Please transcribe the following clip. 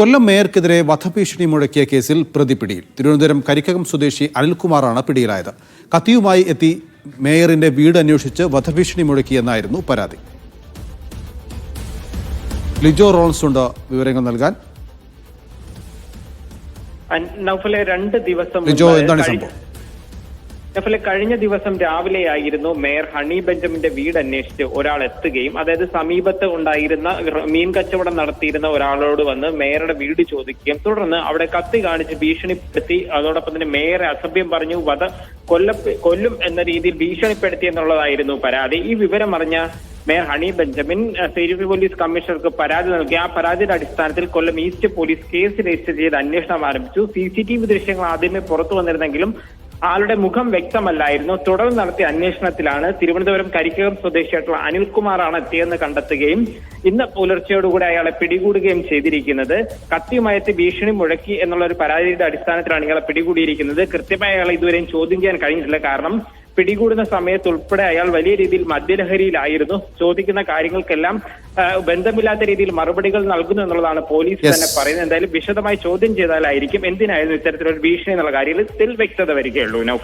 കൊല്ലം മേയർക്കെതിരെ വധഭീഷണി മുഴക്കിയ കേസിൽ പ്രതി പിടിയിൽ. തിരുവനന്തപുരം കരിക്കകം സ്വദേശി അനിൽകുമാറാണ് പിടിയിലായത്. കത്തിയുമായി എത്തി മേയറിന്റെ വീട് അന്വേഷിച്ച് വധഭീഷണി മുഴക്കിയെന്നായിരുന്നു പരാതി. ലിജോ റോൾസ് ഉണ്ട്. വിവരങ്ങൾ നൽകാൻ. നൗഫലെ രണ്ട് ദിവസം ലിജോ എന്താണ് സംഭവം? നൗഫലെ കഴിഞ്ഞ ദിവസം രാവിലെയായിരുന്നു മേയർ ഹണി ബെഞ്ചമിന്റെ വീട് അന്വേഷിച്ച് ഒരാൾ എത്തുകയും അതായത് സമീപത്ത് ഉണ്ടായിരുന്ന മീൻ കച്ചവടം നടത്തിയിരുന്ന ഒരാളോട് വന്ന് മേയറുടെ വീട് ചോദിക്കുകയും തുടർന്ന് അവിടെ കത്തി കാണിച്ച് ഭീഷണിപ്പെടുത്തി അതോടൊപ്പം തന്നെ മേയറെ അസഭ്യം പറഞ്ഞു വധ കൊല്ല കൊല്ലും എന്ന രീതിയിൽ ഭീഷണിപ്പെടുത്തി എന്നുള്ളതായിരുന്നു പരാതി. ഈ വിവരം അറിഞ്ഞ മേയർ ഹണി ബെഞ്ചമിൻ സേരിഫ് പോലീസ് കമ്മീഷണർക്ക് പരാതി നൽകി. ആ പരാതിയുടെ അടിസ്ഥാനത്തിൽ Kollam east police case register ചെയ്ത് അന്വേഷണം ആരംഭിച്ചു. സി സി ടി വി ദൃശ്യങ്ങൾ ആദ്യമേ പുറത്തു വന്നിരുന്നെങ്കിലും ആളുടെ മുഖം വ്യക്തമല്ലായിരുന്നു. തുടർന്ന് നടത്തിയ അന്വേഷണത്തിലാണ് തിരുവനന്തപുരം കരിക്കകം സ്വദേശിയായിട്ടുള്ള അനിൽകുമാറാണ് എത്തിയെന്ന് കണ്ടെത്തുകയും ഇന്ന് പുലർച്ചയോടുകൂടി അയാളെ പിടികൂടുകയും ചെയ്തിരിക്കുന്നത്. കത്തിയുമയത്ത് ഭീഷണി മുഴക്കി എന്നുള്ള ഒരു പരാതിയുടെ അടിസ്ഥാനത്തിലാണ് ഇയാളെ പിടികൂടിയിരിക്കുന്നത്. കൃത്യമായി അയാളെ ഇതുവരെയും ചോദ്യം ചെയ്യാൻ കഴിഞ്ഞിട്ടില്ല. കാരണം പിടികൂടുന്ന സമയത്ത് ഉൾപ്പെടെ അയാൾ വലിയ രീതിയിൽ മദ്യലഹരിയിലായിരുന്നു. ചോദിക്കുന്ന കാര്യങ്ങൾക്കെല്ലാം ബന്ധമില്ലാത്ത രീതിയിൽ മറുപടികൾ നൽകുന്നു എന്നുള്ളതാണ് പോലീസ് തന്നെ പറയുന്നത്. എന്തായാലും വിശദമായി ചോദ്യം ചെയ്താലായിരിക്കും എന്തിനായിരുന്നു ഇത്തരത്തിലൊരു ഭീഷണി എന്നുള്ള കാര്യത്തിൽ വ്യക്തത വരികയുള്ളൂ.